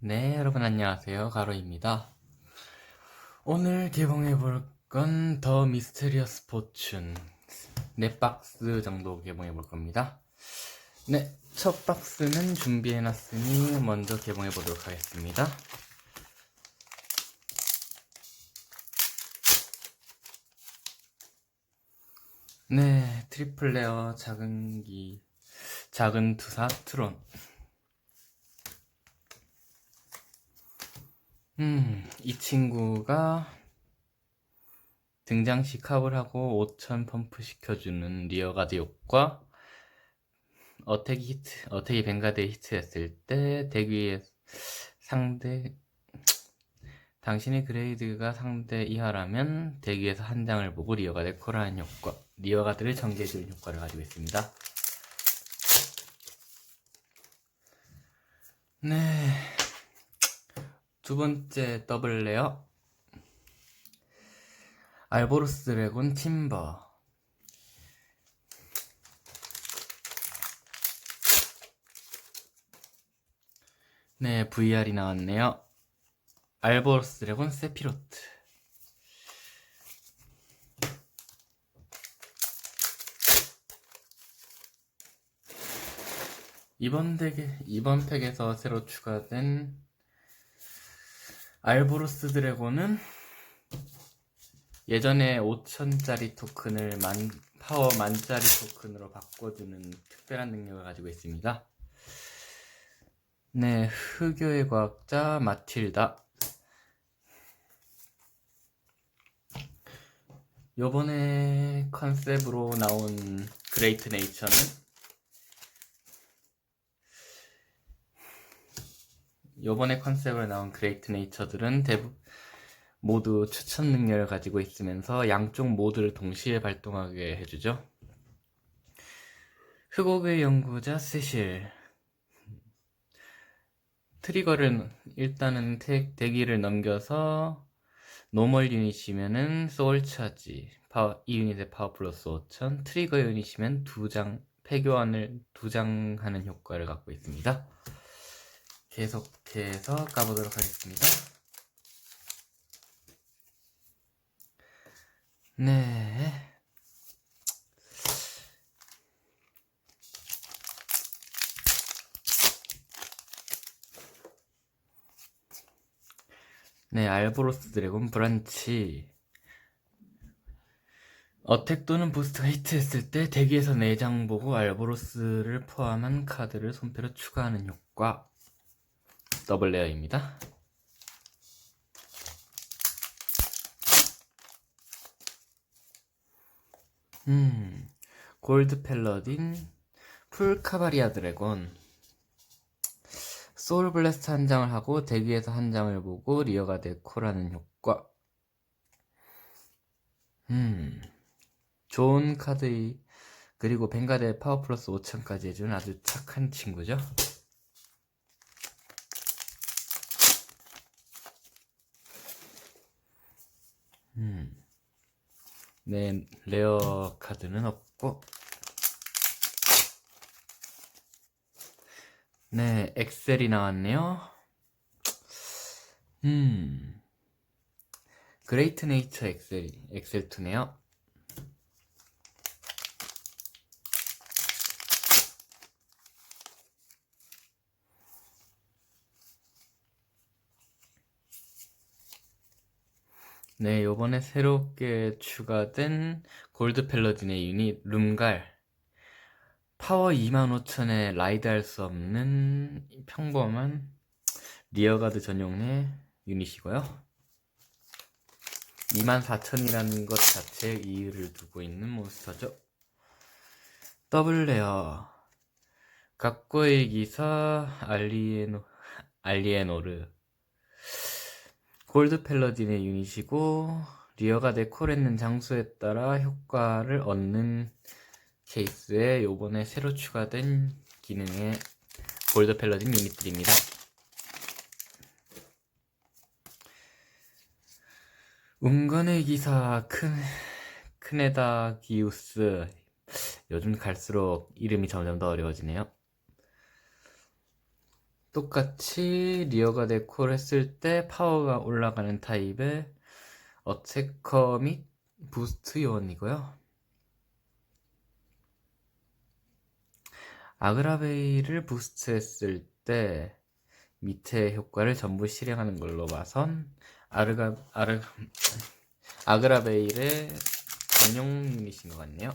네, 여러분 안녕하세요. 가로입니다. 오늘 개봉해 볼 건 더 미스테리어스 포춘 네 박스 정도 개봉해 볼 겁니다. 네, 첫 박스는 준비해 놨으니 먼저 개봉해 보도록 하겠습니다. 네, 트리플 레어 작은 기, 작은 투사 트론. 음, 이 친구가 등장 시 캅을 하고 5000 펌프 시켜주는 리어가드 효과 어택 히트, 어택이 뱅가드에 히트했을 때 대기의 상대 당신의 그레이드가 상대 이하라면 대기에서 한 장을 보고 리어가드 코라는 효과 리어가드를 전개해주는 효과를 가지고 있습니다. 네 두 번째 더블 레어 알보로스 드래곤 팀버. 네 VR이 나왔네요. 알보로스 드래곤 세피로트. 이번 덱에 이번 팩에서 새로 추가된 알보로스 드래곤은 예전에 5천짜리 토큰을 만, 파워 만짜리 토큰으로 바꿔주는 특별한 능력을 가지고 있습니다. 네, 흑요의 과학자 마틸다. 요번에 컨셉으로 나온 그레이트 네이처는 요번에 컨셉으로 나온 그레이트 네이처들은 대부분 모두 추천 능력을 가지고 있으면서 양쪽 모두를 동시에 발동하게 해주죠. 흑옥의 연구자 세실 트리거를 일단은 태, 대기를 넘겨서 노멀 유닛이면은 소울 차지 파워, 이 유닛의 파워 플러스 5000 트리거 유닛이면 두 장 폐교환을 두 장 하는 효과를 갖고 있습니다. 계속해서 가보도록 하겠습니다. 네. 네, 알보로스 드래곤 브란치. 어택 또는 부스트가 히트했을 때 대기에서 4장 보고 알보로스를 포함한 카드를 손패로 추가하는 효과. 더블 레어입니다. 음, 골드 펠러딘, 풀 카바리아 드래곤, 소울 블래스트 한 장을 하고 대기에서 한 장을 보고 리어가 데코라는 효과. 음, 좋은 카드, 그리고 뱅가드의 파워 플러스 5000까지 해주는 아주 착한 친구죠. 네, 레어 카드는 없고. 네, 엑셀이 나왔네요. 음. 그레이트 네이처 엑셀, 엑셀2네요. 네, 요번에 새롭게 추가된 골드 펠러딘의 유닛 룸갈. 파워 25,000에 라이드 할 수 없는 평범한 리어가드 전용의 유닛이고요. 24,000이라는 것 자체에 이유를 두고 있는 몬스터죠. 더블 레어. 각고의 기사 알리에노, 알리에노르 골드 펠러딘의 유닛이고 리어가 데코했는 장소에 따라 효과를 얻는 케이스에 요번에 새로 추가된 기능의 골드 펠러딘 유닛들입니다. 운건의 기사 큰 크네다 기우스 요즘 갈수록 이름이 점점 더 어려워지네요. 똑같이 리어가드 콜 했을 때 파워가 올라가는 타입의 어체커 및 부스트 요원이고요. 아그라베이를 부스트 했을 때 밑에 효과를 전부 실행하는 걸로 봐선 아르가 아르 아그라베일의 전용 유닛인 것 같네요.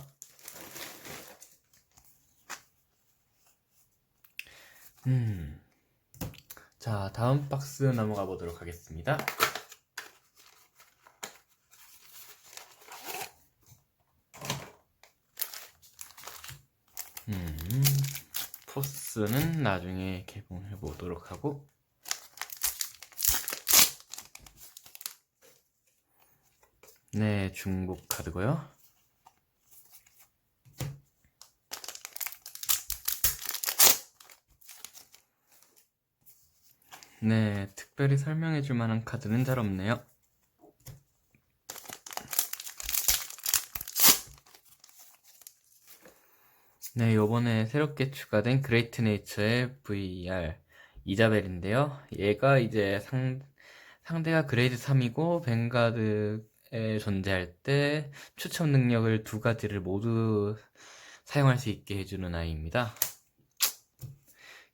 음. 자, 다음 박스 넘어가 보도록 하겠습니다. 음, 포스는 나중에 개봉해 보도록 하고, 네, 중복 카드고요. 네, 특별히 설명해 줄 만한 카드는 잘 없네요. 네, 요번에 새롭게 추가된 그레이트 네이처의 VR 이자벨인데요. 얘가 이제 상, 상대가 그레이드 3이고 뱅가드에 존재할 때 추첨 능력을 두 가지를 모두 사용할 수 있게 해주는 아이입니다.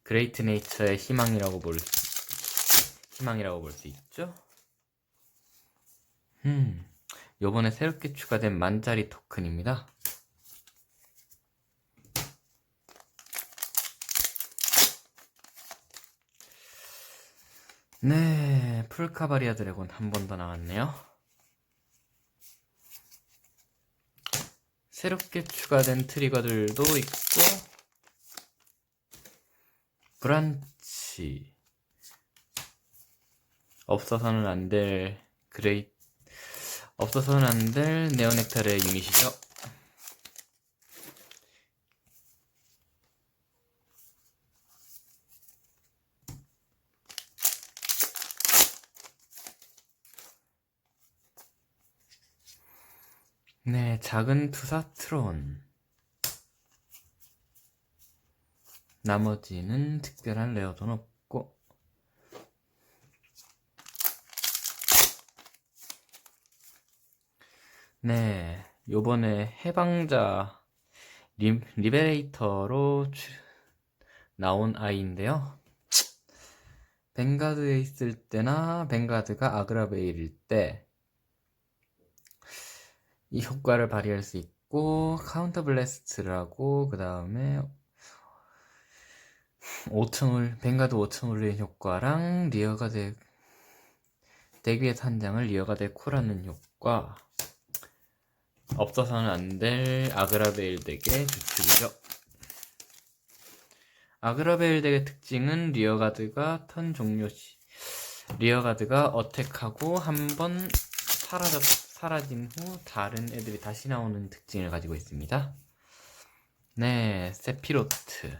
그레이트 네이처의 희망이라고 볼 수, 희망이라고 볼 수 있죠. 음, 요번에 새롭게 추가된 만짜리 토큰입니다. 네, 풀카바리아 드래곤 한 번 더 나왔네요. 새롭게 추가된 트리거들도 있고, 브란치. 없어서는 안 될 그레이, 없어서는 안 될 네오넥타르의 유닛이죠. 네, 작은 투사트론. 나머지는 특별한 레어돈 없고. 네, 요번에 해방자 리, 리베레이터로 주- 나온 아이인데요. 벵가드에 있을 때나 벵가드가 아그라베일일 때 이 효과를 발휘할 수 있고 카운터 블래스트라고 그 다음에 5층 올 벵가드 5층 올리는 효과랑 리어가드 대기에서 한 장을 리어가드에 콜하는 효과 없어서는 안 될 아그라베일 덱의 주축이죠. 아그라베일 덱의 특징은 리어가드가 턴 종료 시 리어가드가 어택하고 한번 사라졌 사라진 후 다른 애들이 다시 나오는 특징을 가지고 있습니다. 네, 세피로트.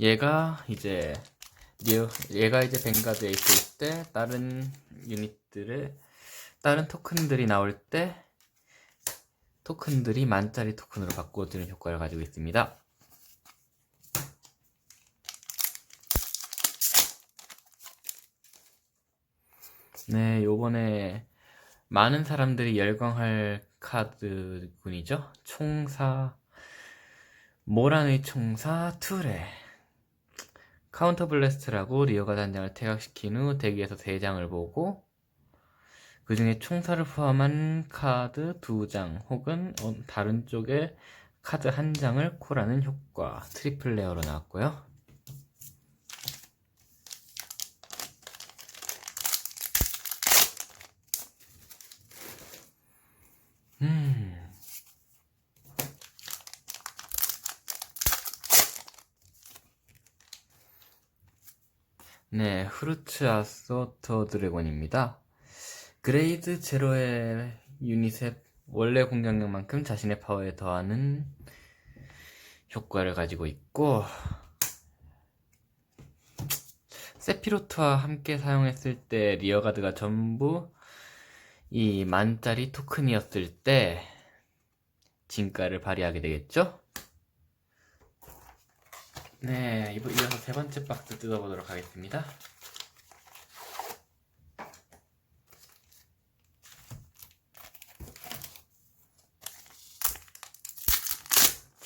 얘가 이제 얘가 이제 벵가드에 있을 때 다른 유닛들의 다른 토큰들이 나올 때 토큰들이 만짜리 토큰으로 바꿔주는 효과를 가지고 있습니다. 네, 요번에 많은 사람들이 열광할 카드군이죠. 총사, 모란의 총사 투레. 카운터 블래스트라고 리어가 단장을 퇴각시킨 후 대기에서 3장을 보고 그 중에 총사를 포함한 카드 2장 혹은 어, 다른 쪽에 카드 한 장을 콜하는 효과 트리플 레어로 나왔고요. 음. 네, 후르츠 아소터 드래곤입니다. 그레이드 제로의 유닛의 원래 공격력만큼 자신의 파워에 더하는 효과를 가지고 있고 세피로트와 함께 사용했을 때 리어가드가 전부 이 만짜리 토큰이었을 때 진가를 발휘하게 되겠죠? 네, 이번 이어서 세 번째 박스 뜯어보도록 하겠습니다.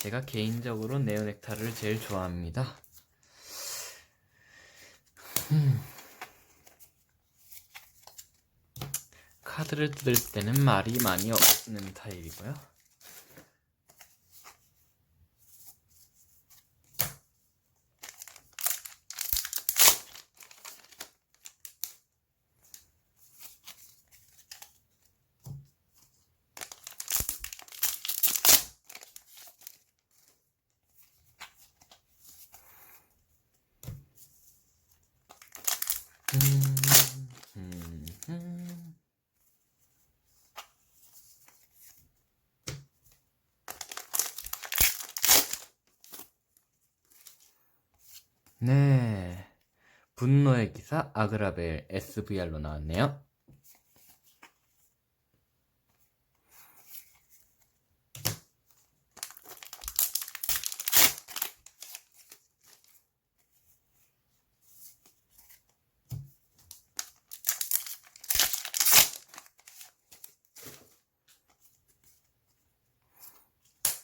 제가 개인적으로 네오넥타를 제일 좋아합니다. 음. 카드를 뜯을 때는 말이 많이 없는 타입이고요. 네. 분노의 기사 아그라벨 SVR로 나왔네요.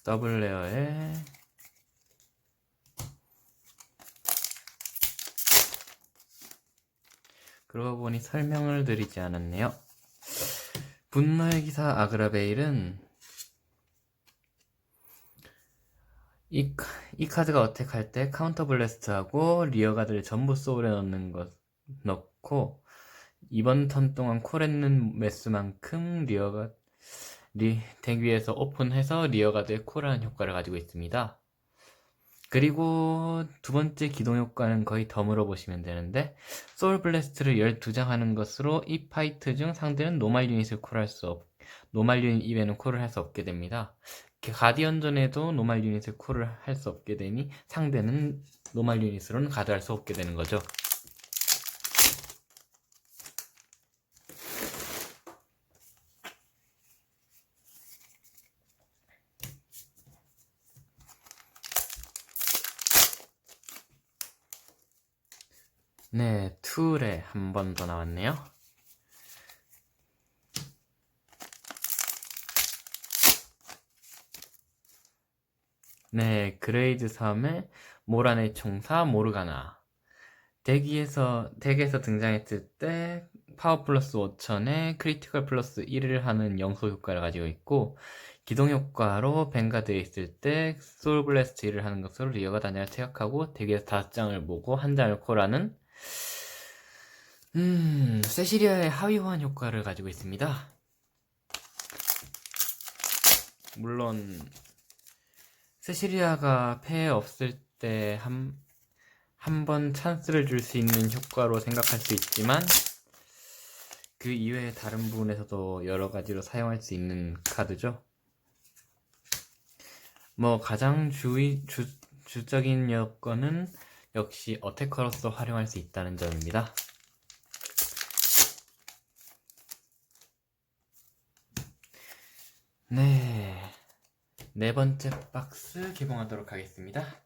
더블 레어에 그러고 보니 설명을 드리지 않았네요. 분노의 기사 아그라베일은 이, 카- 이 카드가 어택할 때 카운터 블래스트하고 리어 가드를 전부 소울에 넣는 것 넣고 이번 턴 동안 콜했는 매수만큼 리어가 리, 덱 위에서 오픈해서 리어 가드에 콜하는 효과를 가지고 있습니다. 그리고 두 번째 기동 효과는 거의 덤으로 보시면 되는데 소울 블래스트를 12장 하는 것으로 이 파이트 중 상대는 노말 유닛을 콜할 수 없, 노말 유닛 이외에는 콜을 할 수 없게 됩니다. 이렇게 가디언전에도 노말 유닛을 콜을 할 수 없게 되니 상대는 노말 유닛으로는 가드할 수 없게 되는 거죠. 네, 툴에 한 번 더 나왔네요. 네, 그레이드 3의 모란의 총사 모르가나. 덱에서, 덱에서 등장했을 때 파워 플러스 5000에 크리티컬 플러스 1을 하는 영소 효과를 가지고 있고, 기동 효과로 뱅가드에 있을 때 소울 블래스트 1을 하는 것으로 리어가 단장을 퇴각하고 덱에서 5장을 모고 한 장을 콜하는 음, 세시리아의 하위 호환 효과를 가지고 있습니다. 물론 세시리아가 패에 없을 때 한 한 번 찬스를 줄 수 있는 효과로 생각할 수 있지만 그 이외의 다른 부분에서도 여러 가지로 사용할 수 있는 카드죠. 뭐 가장 주의 주, 주적인 여건은 역시 어태커로서 활용할 수 있다는 점입니다. 네. 네 번째 박스 개봉하도록 하겠습니다.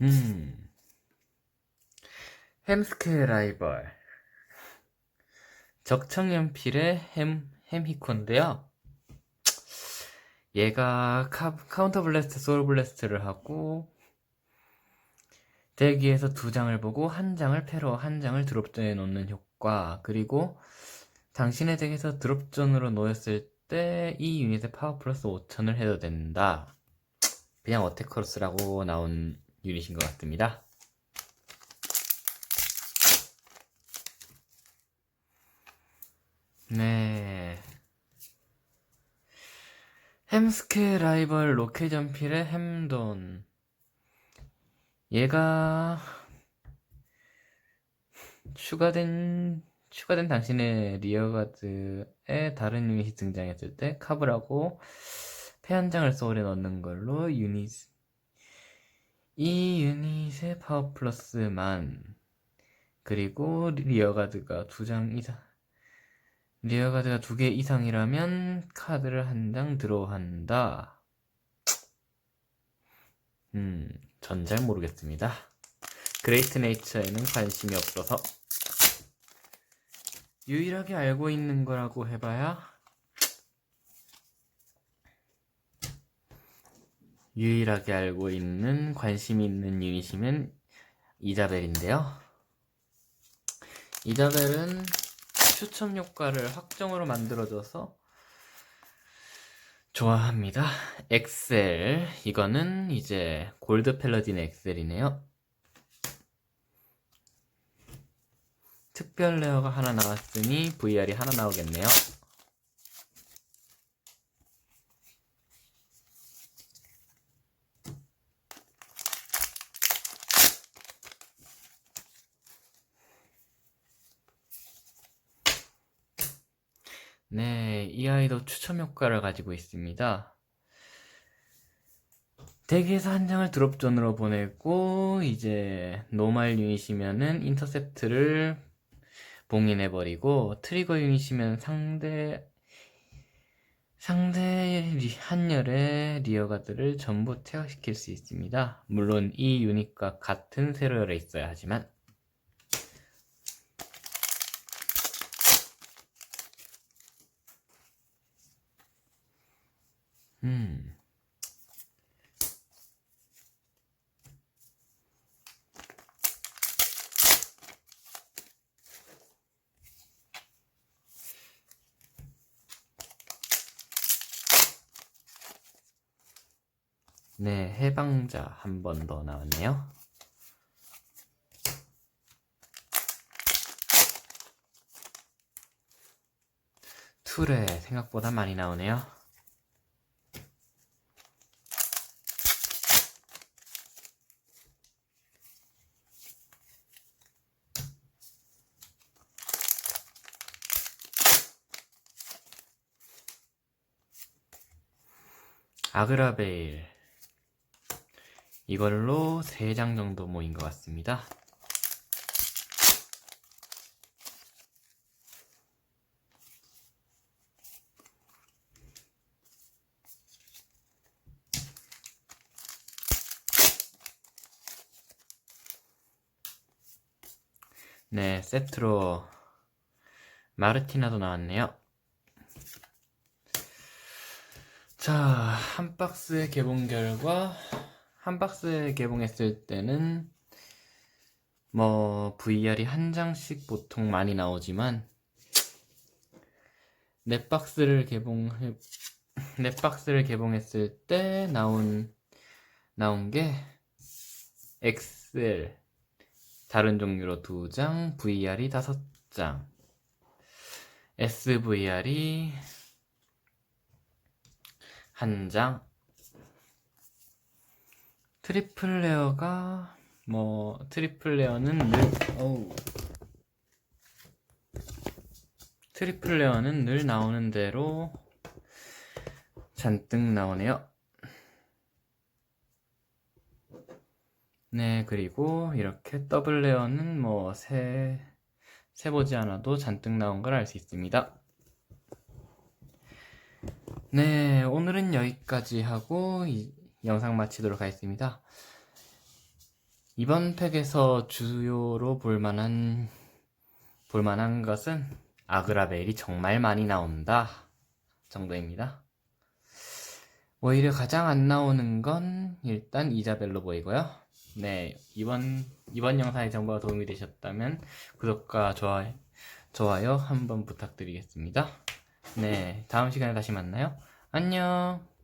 음. 햄스케 라이벌. 적청연필의 햄, 햄히코인데요. 얘가 카, 카운터 블래스트, 소울 블래스트를 하고, 덱 위에서 두 장을 보고 한 장을 패로 한 장을 드롭존에 놓는 효과, 그리고 당신의 덱에서 드롭존으로 놓였을 때 이 유닛의 파워 플러스 5000을 해도 된다. 그냥 어테커스라고 나온 유닛인 것 같습니다. 네. 햄스케 라이벌 로켓점필의 햄돈. 얘가 추가된 추가된 당신의 리어가드에 다른 유닛이 등장했을 때 카브라고 패 한 장을 소울에 넣는 걸로 유닛 이 유닛의 파워 플러스만 그리고 리어가드가 두 장 이상 리어가드가 두 개 이상이라면 카드를 한장 들어한다. 음, 전 잘 모르겠습니다. 그레이트 네이처에는 관심이 없어서 유일하게 알고 있는 거라고 해봐야 유일하게 알고 있는 관심 있는 유닛이면 이자벨인데요. 이자벨은 추첨 효과를 확정으로 만들어줘서 좋아합니다. 엑셀 이거는 이제 골드 팰러딘의 엑셀이네요. 특별 레어가 하나 나왔으니 VR이 하나 나오겠네요. 네, 이 아이도 추첨 효과를 가지고 있습니다. 덱에서 한 장을 드롭존으로 보내고 이제 노말 유닛이면은 인터셉트를 봉인해버리고 트리거 유닛이면 상대 상대 리- 한열의 리어가드를 전부 퇴화시킬 수 있습니다. 물론 이 유닛과 같은 세로열에 있어야 하지만 음. 네, 해방자 한 번 더 나왔네요. 툴에 생각보다 많이 나오네요. 아그라베일 이걸로 3장 정도 모인 것 같습니다. 네, 세트로 마르티나도 나왔네요. 자, 한 박스의 개봉 결과 한 박스에 개봉했을 때는 뭐 VR이 한 장씩 보통 많이 나오지만 네 박스를 개봉해 네 박스를 개봉했을 때 나온 나온 게 엑셀. 다른 종류로 두 장, VR이 다섯 장, SVR이 한 장, 트리플 레어가 뭐 트리플 레어는 늘 어우 트리플 레어는 늘 나오는 대로 잔뜩 나오네요. 네, 그리고 이렇게 더블 레어는 뭐 세, 세보지 않아도 잔뜩 나온 걸 알 수 있습니다. 네, 오늘은 여기까지 하고 이 영상 마치도록 하겠습니다. 이번 팩에서 주요로 볼만한 볼만한 것은 아그라벨이 정말 많이 나온다 정도입니다. 오히려 가장 안 나오는 건 일단 이자벨로 보이고요. 네, 이번 이번 영상의 정보가 도움이 되셨다면 구독과 좋아요, 좋아요 한번 부탁드리겠습니다. 네, 다음 시간에 다시 만나요. 안녕.